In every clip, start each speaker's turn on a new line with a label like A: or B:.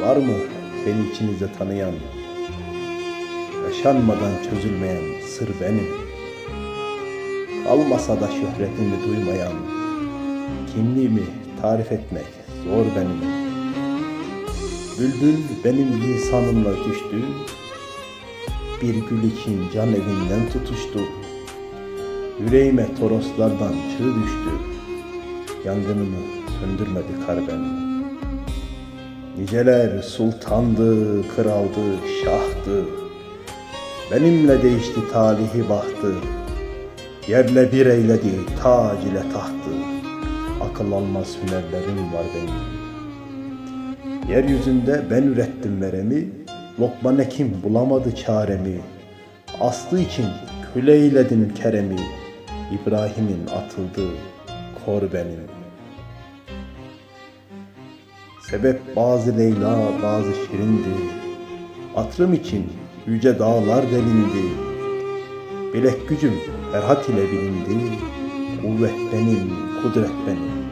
A: Var mı beni içinizde tanıyan? Yaşanmadan çözülmeyen sır benim. Kalmasa da şöhretimi duymayan, kimliğimi tarif etmek zor benim. Bülbül benim lisanımla düştü, bir gül için can evinden tutuştu. Yüreğime toroslardan çığ düştü, yangınımı söndürmedi kar benim. Niceler sultandı, kraldı, şahtı. Benimle değişti talihi bahtı. Yerle bir eyledi tac ile tahtı. Akıl almaz hünerlerim var benim. Yeryüzünde ben ürettim veremi. Lokman Hekim bulamadı çaremi. Aslı için köle eyledim keremi. İbrahim'in atıldığı kor benim. Sebep bazı Leyla, bazı Şirindi. Atrım için yüce dağlar delindi. Bilek gücüm Ferhat ile bilindi. Kuvvet benim, kudret benim,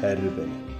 A: her benim.